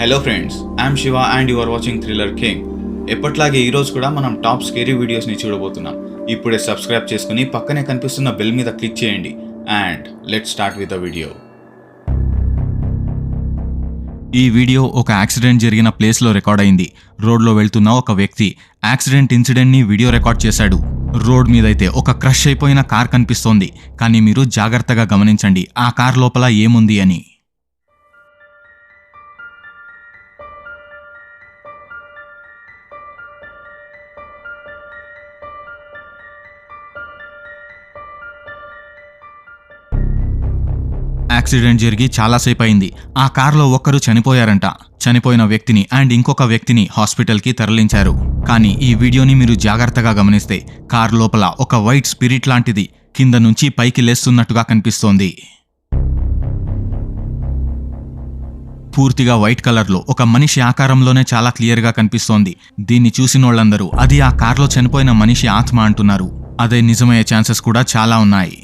Hello friends I'm Shiva and you are watching thriller king ఎప్పట్లాగే ఈరోజు కూడా మనం టాప్ స్కేరీ వీడియోస్ని చూడబోతున్నాం. ఇప్పుడే సబ్స్క్రైబ్ చేసుకుని పక్కనే కనిపిస్తున్న బెల్ మీద క్లిక్ చేయండి. And let start with the video ఈ వీడియో ఒక యాక్సిడెంట్ జరిగిన ప్లేస్లో రికార్డ్ అయింది. రోడ్లో వెళ్తున్న ఒక వ్యక్తి యాక్సిడెంట్ ఇన్సిడెంట్ని వీడియో రికార్డ్ చేశాడు. రోడ్ మీదైతే ఒక క్రష్ అయిపోయిన కార్ కనిపిస్తోంది. కానీ మీరు జాగ్రత్తగా గమనించండి ఆ కార్ లోపల ఏముంది అని. యాక్సిడెంట్ జరిగి చాలాసేపు అయింది ఆ కారులో ఒక్కరు చనిపోయారంట. చనిపోయిన వ్యక్తిని అండ్ ఇంకొక వ్యక్తిని హాస్పిటల్కి తరలించారు. కానీ ఈ వీడియోని మీరు జాగ్రత్తగా గమనిస్తే కార్ లోపల ఒక వైట్ స్పిరిట్ లాంటిది కింద నుంచి పైకి లేస్తున్నట్టుగా కనిపిస్తోంది. పూర్తిగా వైట్ కలర్లో ఒక మనిషి ఆకారంలోనే చాలా క్లియర్గా కనిపిస్తోంది. దీన్ని చూసినోళ్ళందరూ అది ఆ కార్లో చనిపోయిన మనిషి ఆత్మ అంటున్నారు. అదే నిజమయ్యే ఛాన్సెస్ కూడా చాలా ఉన్నాయి.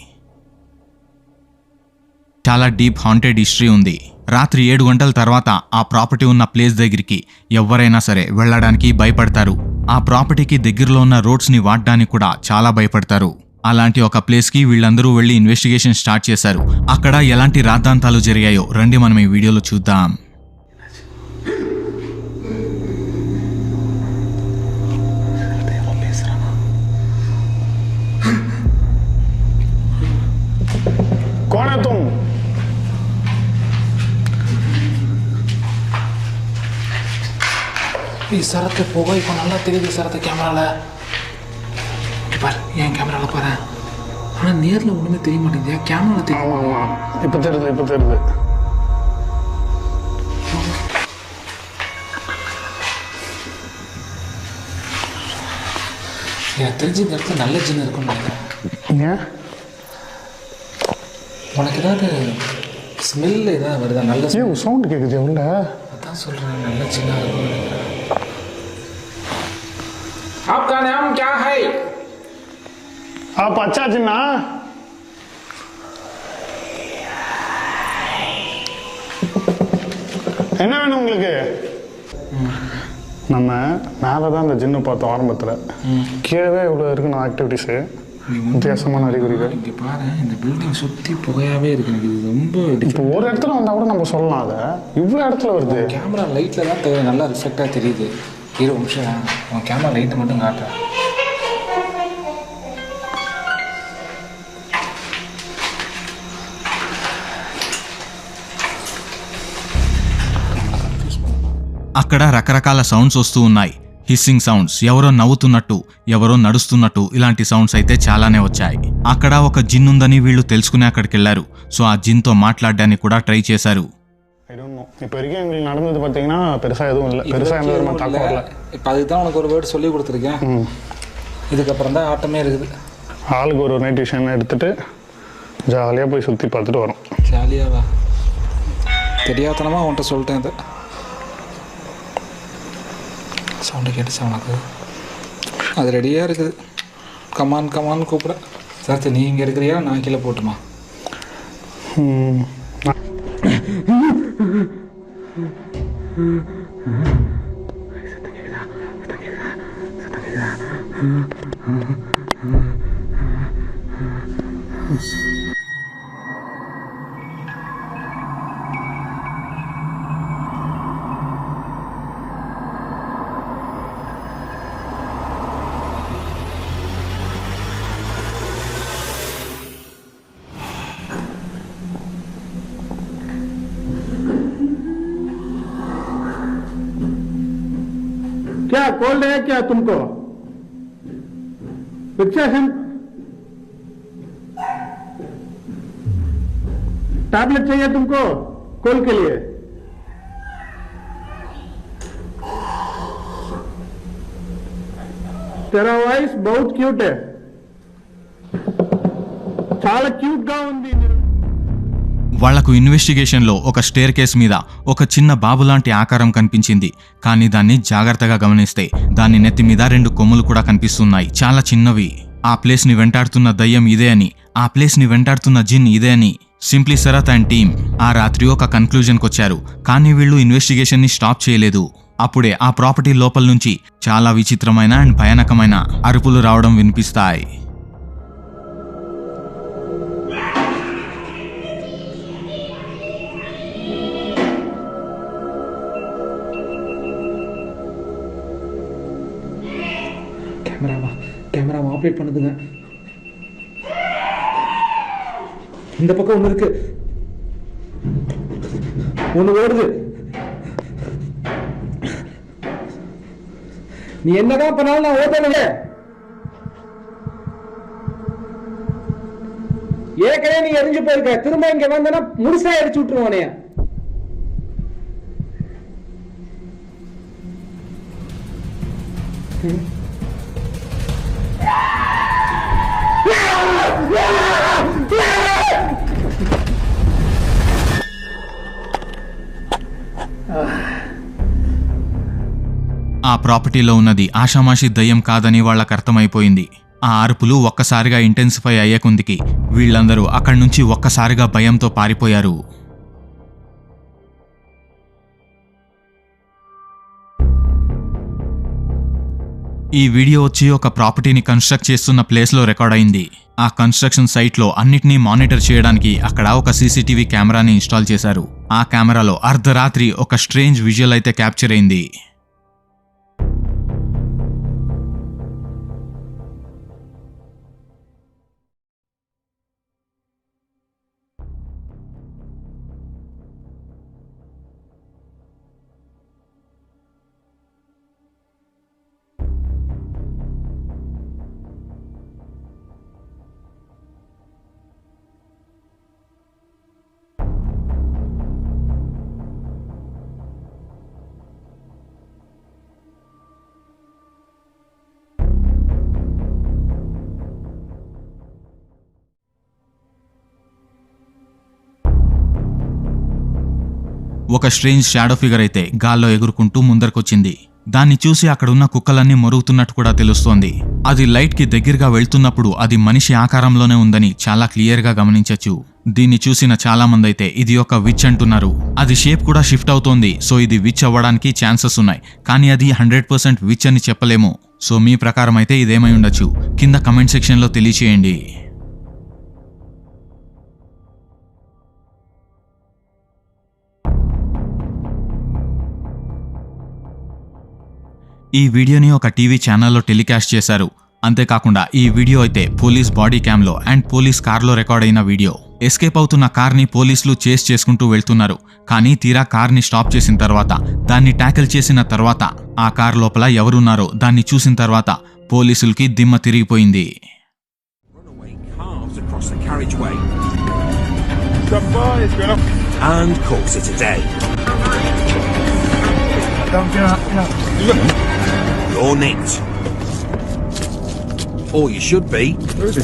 చాలా డీప్ హాంటెడ్ హిస్టరీ ఉంది. రాత్రి ఏడు గంటల తర్వాత ఆ ప్రాపర్టీ ఉన్న ప్లేస్ దగ్గరికి ఎవరైనా సరే వెళ్ళడానికి భయపడతారు. ఆ ప్రాపర్టీకి దగ్గరలో ఉన్న రోడ్స్ని వాడడానికి కూడా చాలా భయపడతారు. అలాంటి ఒక ప్లేస్కి వీళ్ళందరూ వెళ్ళి ఇన్వెస్టిగేషన్ స్టార్ట్ చేశారు. అక్కడ ఎలాంటి రాద్ధాంతాలు జరిగాయో రండి మనం ఈ వీడియోలో చూద్దాం. சரத்தை புகை இப்போ நல்லா தெரியுது சரத்தை கேமராவில் பார் ஏன் கேமராவில் பாரு ஆனால் நேரில் ஒன்றுமே தெரிய மாட்டேங்குது கேமராவில் தெரியும் இப்ப தெரியுது இப்ப தெரியுது எனக்கு தெரிஞ்ச இந்த இடத்துல நல்ல ஜின் இருக்கும்னு நினைக்கிறேன் உனக்கு ஏதாவது ஸ்மெல் ஏதாவது வருதா நல்ல சவுண்ட் கேக்குது உள்ள அதான் சொல்கிறேன் நல்ல ஜின்னாக இருக்கும்னு நினைக்கிறேன் आपका नाम क्या है आप अच्छा जिन्ना என்ன வேணும் உங்களுக்கு நம்ம மேலே தான் இந்த ஜின்னு பார்த்தோம் ஆரம்பத்தில் கீழே இவ்வளோ இருக்குன்னு ஆக்டிவிட்டீஸு வித்தியாசமான அறிகுறிகள் இங்கே பாரு இந்த பில்டிங் சுற்றி புகையாவே இருக்கு எனக்கு இது ரொம்ப இப்போ ஒரு இடத்துல வந்தால் கூட நம்ம சொல்லலாம் அதை இவ்வளோ இடத்துல வருது கேமரா லைட்டில் தான் தெ- நல்லா ரிஃப்ளெக்டாக தெரியுது இரு ஒரு நிமிஷம் உன் கேமரா லைட்டை மட்டும் காட்டுறேன் అక్కడ రకరకాల సౌండ్స్ వస్తూ ఉన్నాయి హిస్సింగ్ సౌండ్స్ ఎవరో నవ్వుతున్నట్టు ఎవరో నడుస్తున్నట్టు ఇలాంటి సౌండ్స్ అయితే చాలానే వచ్చాయి అక్కడ ఒక జిన్ ఉందని వీళ్ళు తెలుసుకుని అక్కడికి వెళ్లారు సో ఆ జిన్తో మాట్లాడడానికి కూడా ట్రై చేశారు I don't know. இப்போ வரைக்கும் எங்களுக்கு நடந்தது பார்த்தீங்கன்னா பெருசாக எதுவும் இல்லை பெருசாக எந்த விதமான தாக்கம் வரல இப்போ அதுக்கு தான் உனக்கு ஒரு வேர்டு சொல்லி கொடுத்துருக்கேன் இதுக்கப்புறம் தான் ஆட்டமே இருக்குது ஆளுக்கு ஒரு ஒரு நைட் விஷயம் எடுத்துட்டு ஜாலியாக போய் சுற்றி பார்த்துட்டு வரோம் ஜாலியாவா தெரியாதனமாக உன்கிட்ட சொல்லிட்டேன் இதை சவுண்டு கேட்டுச்சு அவனுக்கு அது ரெடியாக இருக்குது. கமான் கமான்னு கூப்பிட. சார் நீ இங்கே இருக்கிறியா? நான் கீழே போட்டுமா? ம். क्या तुमको। वृक्षासन टैबलेट चाहिए तुमको कोल के लिए। तेरा वॉइस बहुत क्यूट है। चाल क्यूट गा వాళ్ళకు ఇన్వెస్టిగేషన్లో ఒక స్టేర్ కేస్ మీద ఒక చిన్న బాబు లాంటి ఆకారం కనిపించింది. కానీ దాన్ని జాగ్రత్తగా గమనిస్తే దాని నెత్తి మీద రెండు కొమ్ములు కూడా కనిపిస్తున్నాయి. చాలా చిన్నవి. ఆ ప్లేస్ని వెంటాడుతున్న దయ్యం ఇదే అని ఆ ప్లేస్ని వెంటాడుతున్న జిన్ ఇదే అని సింప్లీ శరత్ అండ్ టీమ్ ఆ రాత్రి ఒక కన్క్లూజన్కి వచ్చారు. కానీ వీళ్ళు ఇన్వెస్టిగేషన్ని స్టాప్ చేయలేదు. అప్పుడే ఆ ప్రాపర్టీ లోపల నుంచి చాలా విచిత్రమైన అండ్ భయానకమైన అరుపులు రావడం వినిపిస్తాయి. கேமராவை பண்ணுதுங்க. இந்த பக்கம் ஒன்று இருக்கு. ஒன்று ஓடுது. நீ என்னதான் பண்ணாலும் நான் ஓட்டவில்லை ஏற்கனவே நீ எரிஞ்சு போயிருக்க. திரும்ப இங்க வந்தனா முழுசா எரிச்சு விட்டுருவானே Mm-hmm. ఆ ప్రాపర్టీలో ఉన్నది ఆషామాషి దయ్యం కాదని వాళ్ళకు అర్థమైపోయింది. ఆ అరుపులు ఒక్కసారిగా ఇంటెన్సిఫై అయ్యేకుందికి వీళ్ళందరూ అక్కడి నుంచి ఒక్కసారిగా భయంతో పారిపోయారు. ఈ వీడియో వచ్చి ఒక ప్రాపర్టీని కన్స్ట్రక్ట్ చేస్తున్న ప్లేస్లో రికార్డ్ అయింది. ఆ కన్స్ట్రక్షన్ సైట్లో అన్నిటినీ మానిటర్ చేయడానికి అక్కడ ఒక సీసీటీవీ కెమెరాని ఇన్స్టాల్ చేశారు. ఆ కెమెరాలో అర్ధరాత్రి ఒక స్ట్రేంజ్ విజువల్ అయితే క్యాప్చర్ అయింది. ఒక స్ట్రేంజ్ షాడో ఫిగర్ అయితే గాల్లో ఎగురుకుంటూ ముందరకొచ్చింది. దాన్ని చూసి అక్కడున్న కుక్కలన్నీ మరుగుతున్నట్టు కూడా తెలుస్తోంది. అది లైట్కి దగ్గరగా వెళ్తున్నప్పుడు అది మనిషి ఆకారంలోనే ఉందని చాలా క్లియర్గా గమనించచ్చు. గమనించొచ్చు దీన్ని చూసిన చాలామంది అయితే ఇది ఒక విచ్ అంటున్నారు. అది షేప్ కూడా షిఫ్ట్ అవుతోంది సో ఇది విచ్ అవ్వడానికి ఛాన్సెస్ ఉన్నాయి. కానీ అది హండ్రెడ్ పర్సెంట్ విచ్ అని చెప్పలేము. సో మీ ప్రకారం అయితే ఇదేమై ఉండొచ్చు. కింద కమెంట్ సెక్షన్లో తెలియచేయండి. ఈ వీడియోని ఒక టీవీ ఛానల్లో టెలికాస్ట్ చేశారు అంతేకాకుండా ఈ వీడియో అయితే పోలీస్ బాడీ క్యామ్లో అండ్ పోలీస్ కార్లో రికార్డ్ అయిన వీడియో ఎస్కేప్ అవుతున్న కార్ని పోలీసులు చేస్ చేసుకుంటూ వెళ్తున్నారు కానీ తీరా కార్ని స్టాప్ చేసిన తర్వాత దాన్ని ట్యాకిల్ చేసిన తర్వాత ఆ కార్ లోపల ఎవరున్నారో దాన్ని చూసిన తర్వాత పోలీసులకి దిమ్మ తిరిగిపోయింది up. and calls it a day. Don't get up, you know. You're nicked. Or you should be. Where is he?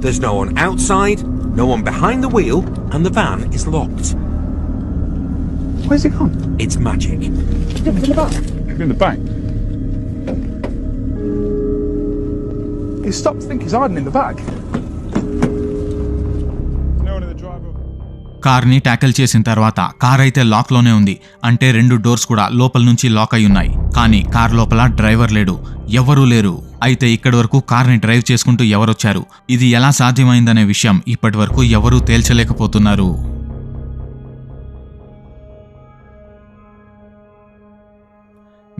There's no one outside, no one behind the wheel, and the van is locked. Where's he gone? It's magic. He's in the back. It's in the back. He stopped to think he's hiding in the back. కార్ని tackle చేసిన తర్వాత car అయితే లాక్లోనే ఉంది. అంటే రెండు doors కూడా లోపల నుంచి లాక్ అయి ఉన్నాయి. కానీ కార్ లోపల డ్రైవర్ లేడు. ఎవరూ లేరు. అయితే ఇక్కడి వరకు కార్ని డ్రైవ్ చేసుకుంటూ ఎవరొచ్చారు? ఇది ఎలా సాధ్యమైందనే విషయం ఇప్పటి వరకు ఎవరూ తేల్చలేకపోతున్నారు.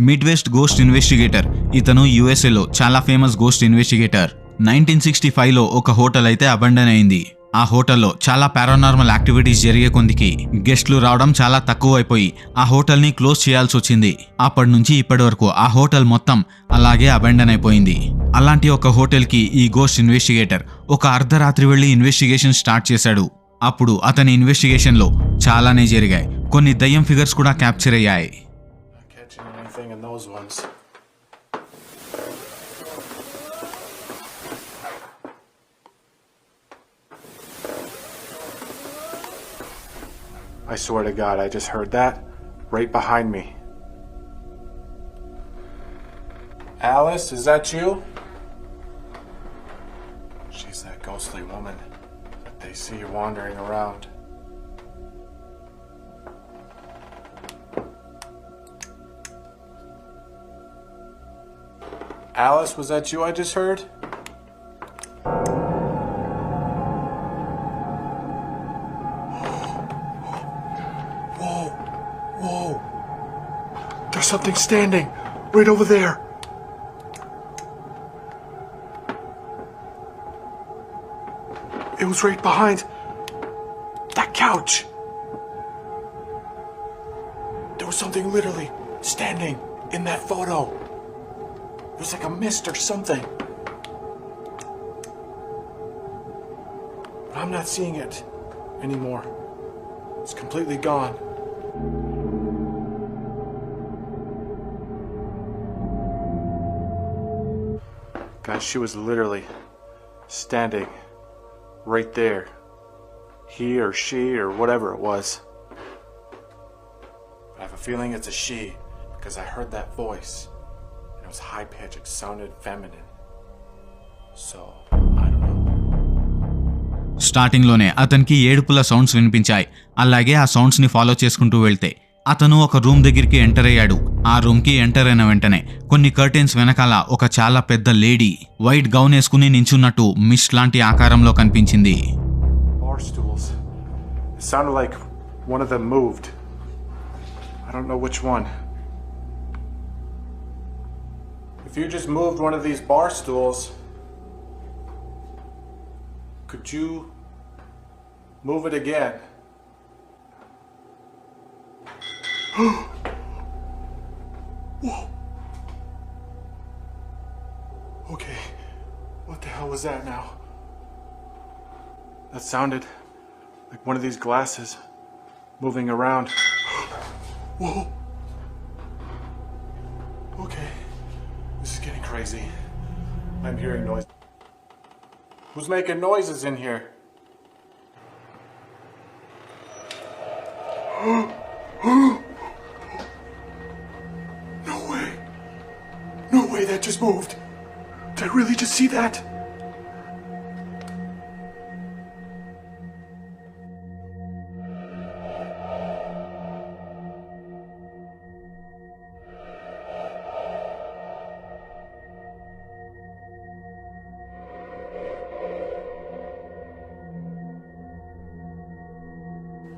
Midwest ghost investigator. ఇతను యుఎస్ఏలో చాలా famous ghost investigator. Nineteen sixty ఫైవ్లో ఒక హోటల్ అయితే అబండన్ అయింది. ఆ హోటల్లో చాలా పారానార్మల్ యాక్టివిటీస్ జరిగే కొందికి గెస్ట్లు రావడం చాలా తక్కువ అయిపోయి ఆ హోటల్ని క్లోజ్ చేయాల్సి వచ్చింది. అప్పటి నుంచి ఇప్పటి వరకు ఆ హోటల్ మొత్తం అలాగే అబెండన్ అయిపోయింది. అలాంటి ఒక హోటల్కి ఈ గోస్ట్ ఇన్వెస్టిగేటర్ ఒక అర్ధరాత్రి వెళ్ళి ఇన్వెస్టిగేషన్ స్టార్ట్ చేశాడు. అప్పుడు అతని ఇన్వెస్టిగేషన్లో చాలానే జరిగాయి. కొన్ని దయ్యం ఫిగర్స్ కూడా క్యాప్చర్ అయ్యాయి. I swear to God, I just heard that right behind me. Alice, is that you? She's that ghostly woman that they see wandering around. Alice, was that you I just heard? There's something standing right over there. It was right behind that couch. There was something literally standing in that photo. It was like a mist or something. But I'm not seeing it anymore. It's completely gone. Guys, she was literally standing right there. He or she or whatever it was. I have a feeling it's a she because I heard that voice. And it was high pitched, it sounded feminine. So, I don't know. స్టార్టింగ్లోనే అతనికి ఏడుపుల sounds వినిపించాయి అలాగే ఆ సౌండ్స్ని follow చేసుకుంటూ వెళ్తే అతను ఒక room దగ్గరికి ఎంటర్ అయ్యాడు. ఆ రూమ్కి ఎంటర్ అయిన వెంటనే కొన్ని కర్టెన్స్ వెనకాల ఒక చాలా పెద్ద లేడీ వైట్ గౌన్ వేసుకుని నించున్నట్టు మిస్ లాంటి ఆకారంలో కనిపించింది. Move it again. Whoa. Okay. What the hell was that now? That sounded like one of these glasses moving around. Whoa. Okay. This is getting crazy. I'm hearing noise. Who's making noises in here? just moved. Did I really just see that?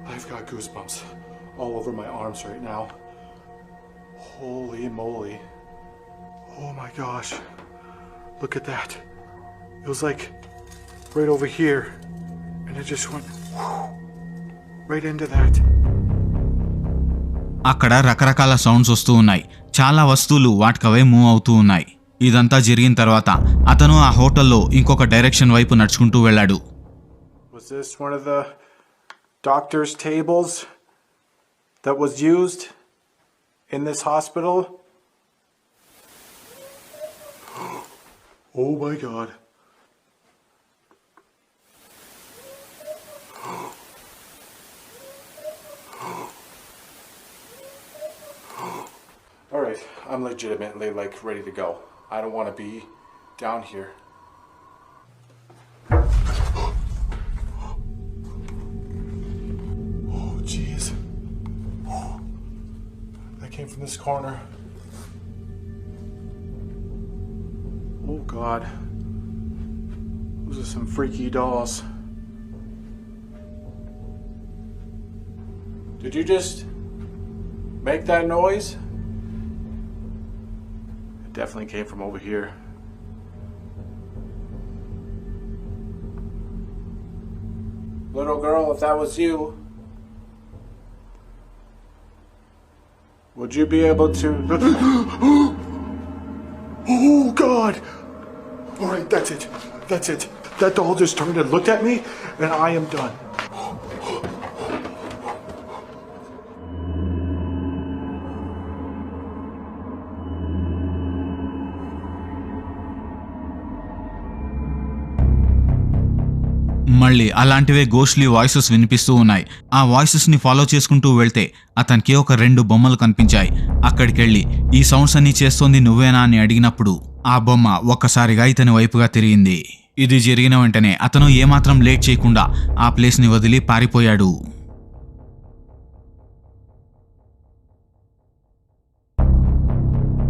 I've got goosebumps all over my arms right now. Holy moly. Oh my gosh. Look at that. It was like right over here. And it just went right into that. అక్కడ రకరకాల sounds వస్తూ ఉన్నాయి చాలా వస్తువులు వాటికవే move అవుతూ ఉన్నాయి ఇదంతా జరిగిన తర్వాత అతను ఆ హోటల్లో ఇంకొక డైరెక్షన్ వైపు నడుచుకుంటూ వెళ్ళాడు doctors tables that was used in this hospital Oh my god. Alright, I'm legitimately like ready to go. I don't want to be down here. Oh, jeez. That came from this corner. Oh, God. Those are some freaky dolls. Did you just make that noise? It definitely came from over here. Little girl, if that was you, would you be able to? oh God! All right, that's it. That's it. That doll just turned and looked at me, and I am done. మళ్ళీ అలాంటివే గోష్లీ voices వినిపిస్తూ ఉన్నాయి ఆ వాయిసెస్ని follow చేసుకుంటూ వెళ్తే అతనికి ఒక రెండు బొమ్మలు కనిపించాయి అక్కడికెళ్ళి ఈ సౌండ్స్ అన్ని చేస్తోంది నువ్వేనా అని అడిగినప్పుడు ఆ బొమ్మ ఒక్కసారిగా ఇతని వైపుగా తిరిగింది. ఇది జరిగిన వెంటనే అతను ఏమాత్రం లేట్ చేయకుండా ఆ ప్లేస్ని వదిలి పారిపోయాడు.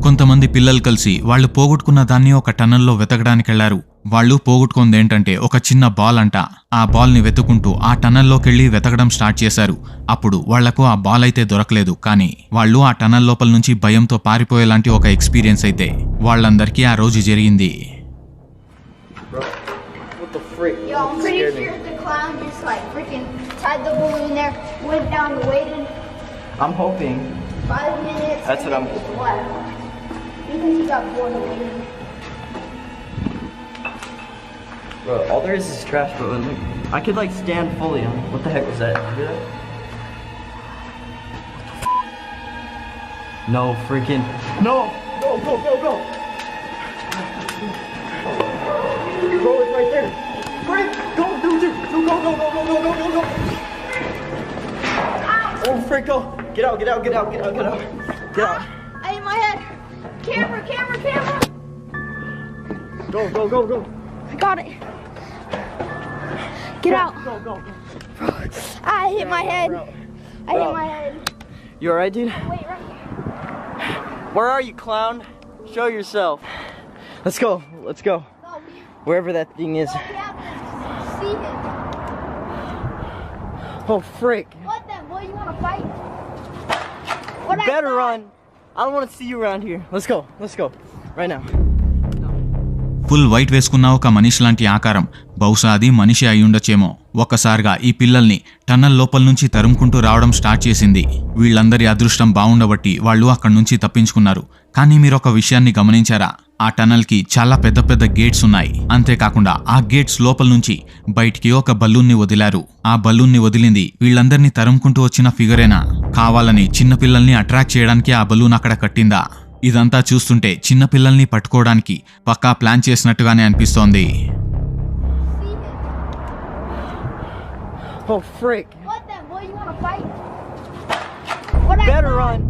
కొంతమంది పిల్లలు కలిసి వాళ్ళు పోగొట్టుకున్న దాన్ని ఒక టన్నల్లో వెతకడానికి వెళ్ళారు వాళ్ళు పోగొట్టుకుంది ఏంటంటే ఒక చిన్న బాల్ అంట ఆ బాల్ని వెతుకుంటూ ఆ టనల్లోకెళ్ళి వెతకడం స్టార్ట్ చేశారు. అప్పుడు వాళ్ళకు ఆ బాల్ అయితే దొరకలేదు. కానీ వాళ్ళు ఆ టనల్ లోపల నుంచి భయంతో పారిపోయేలాంటి ఒక ఎక్స్పీరియన్స్ అయితే వాళ్ళందరికీ ఆ రోజు జరిగింది. Bro, all there is is trash, But And, like, I could like stand fully on. What the heck was that? You hear that? No freaking. No! Go, go, go, go! Bro, it's right there! Quick! Go, dude, dude! Go, go, go, go, go, go, go, go! Oh, frick, go! Get out, get out, get out, get out, get out! Get out! I hit my head! Camera, camera, camera! Go, go, go, go! I got it! Get out. Go, go. I hit my head. I hit my head. You alright, dude? Wait, right here. Where are you, clown? Show yourself. Let's go. Let's go. No, we, Wherever that thing is. no, we have to see him. Oh, frick. What then? Boy, you want to fight? What Better run. I don't want to see you around here. Let's go. Let's go. Right now. Full white వేసుకున్న ఒక మనిషి లాంటి ఆకారం. బహుశా అది మనిషి అయ్యుండొచ్చేమో ఒక్కసారిగా ఈ పిల్లల్ని టన్నల్ లోపల నుంచి తరుముకుంటూ రావడం స్టార్ట్ చేసింది. వీళ్ళందరి అదృష్టం బాగుండబట్టి వాళ్ళు అక్కడి నుంచి తప్పించుకున్నారు. కానీ మీరు ఒక విషయాన్ని గమనించారా? ఆ టనల్కి చాలా పెద్ద పెద్ద గేట్స్ ఉన్నాయి. అంతేకాకుండా ఆ గేట్స్ లోపల నుంచి బయటికి ఒక బలూన్ని వదిలారు. ఆ బలూన్ని వదిలింది వీళ్ళందరినీ తరుముకుంటూ వచ్చిన ఫిగరేనా? కావాలని చిన్నపిల్లల్ని అట్రాక్ట్ చేయడానికి ఆ బలూన్ అక్కడ కట్టిందా? ఇదంతా చూస్తుంటే చిన్నపిల్లల్ని పట్టుకోవడానికి పక్కా ప్లాన్ చేసినట్టుగానే అనిపిస్తోంది. Oh, frick. What then? Boy, you want to fight? What I Better run.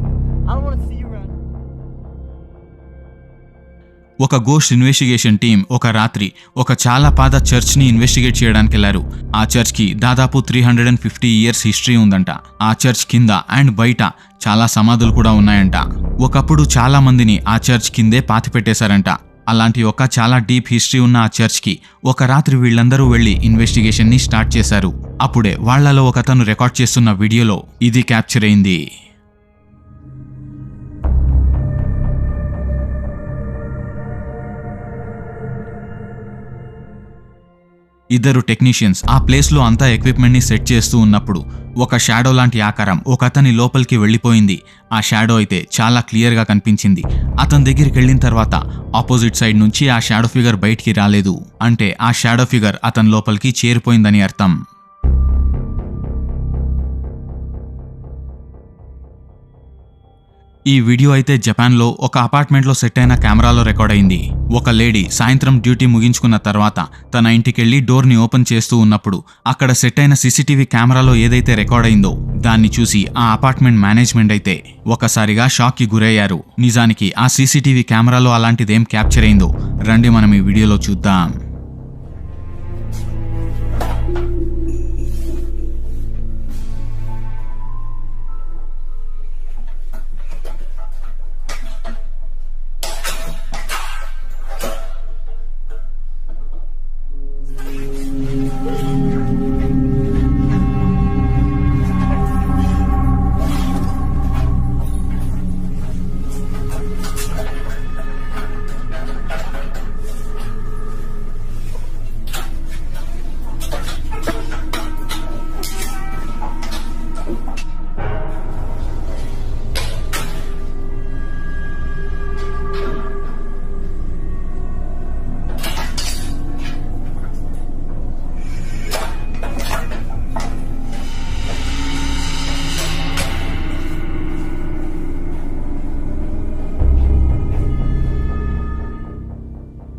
ఒక గోస్ట్ ఇన్వెస్టిగేషన్ టీం ఒక రాత్రి ఒక చాలా పాత చర్చ్ని ఇన్వెస్టిగేట్ చేయడానికి వెళ్ళారు ఆ చర్చ్కి దాదాపు three hundred and fifty years history ఉందంట. ఆ చర్చ్ కింద అండ్ బయట చాలా సమాధులు కూడా ఉన్నాయంట. ఒకప్పుడు చాలా మందిని ఆ చర్చ్ కిందే పాతి పెట్టేశారంట. అలాంటి ఒక చాలా డీప్ హిస్టరీ ఉన్న ఆ చర్చ్కి ఒక రాత్రి వీళ్ళందరూ వెళ్ళి ఇన్వెస్టిగేషన్ని స్టార్ట్ చేశారు. అప్పుడే వాళ్ళలో ఒకతను రికార్డ్ చేస్తున్న వీడియోలో ఇది క్యాప్చర్ అయింది. ఇద్దరు టెక్నీషియన్స్ ఆ ప్లేస్లో అంతా ఎక్విప్మెంట్ని సెట్ చేస్తూ ఉన్నప్పుడు ఒక షాడో లాంటి ఆకారం ఒక అతని లోపలికి వెళ్ళిపోయింది. ఆ షాడో అయితే చాలా క్లియర్గా కనిపించింది. అతని దగ్గరికి వెళ్ళిన తర్వాత ఆపోజిట్ సైడ్ నుంచి ఆ షాడో ఫిగర్ బయటికి రాలేదు. అంటే ఆ షాడో ఫిగర్ అతని లోపలికి చేరిపోయిందని అర్థం. ఈ వీడియో అయితే జపాన్లో ఒక అపార్ట్మెంట్లో సెట్ అయిన కెమెరాలో రికార్డ్ అయింది. ఒక లేడీ సాయంత్రం డ్యూటీ ముగించుకున్న తర్వాత తన ఇంటికెళ్ళి డోర్ని ఓపెన్ చేస్తూ ఉన్నప్పుడు అక్కడ సెట్ అయిన సీసీటీవీ కెమెరాలో ఏదైతే రికార్డ్ అయిందో దాన్ని చూసి ఆ అపార్ట్మెంట్ మేనేజ్మెంట్ అయితే ఒకసారిగా షాక్కి గురయ్యారు. నిజానికి ఆ సీసీటీవీ కెమెరాలో అలాంటిదేం క్యాప్చర్ అయిందో రండి మనం ఈ వీడియోలో చూద్దాం.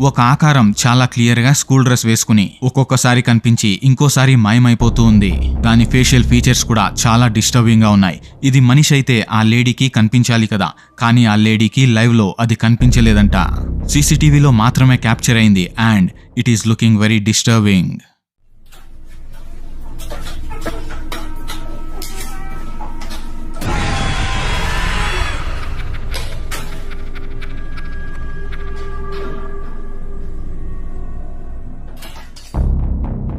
ఒక ఆకారం చాలా క్లియర్గా స్కూల్ డ్రెస్ వేసుకుని ఒక్కొక్కసారి కనిపించి ఇంకోసారి మాయమైపోతూ ఉంది. దాని ఫేషియల్ ఫీచర్స్ కూడా చాలా డిస్టర్బింగ్గా ఉన్నాయి. ఇది మనిషి అయితే ఆ లేడీకి కనిపించాలి కదా కానీ ఆ లేడీకి లైవ్లో అది కనిపించలేదంట. సీసీటీవీలో మాత్రమే క్యాప్చర్ అయింది and it is looking very disturbing.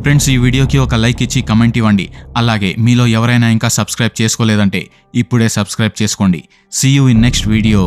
Friends ఈ వీడియోకి ఒక లైక్ ఇచ్చి కమెంట్ ఇవ్వండి. అలాగే మీలో ఎవరైనా ఇంకా సబ్స్క్రైబ్ చేసుకోలేదంటే ఇప్పుడే సబ్స్క్రైబ్ చేసుకోండి. See you in next video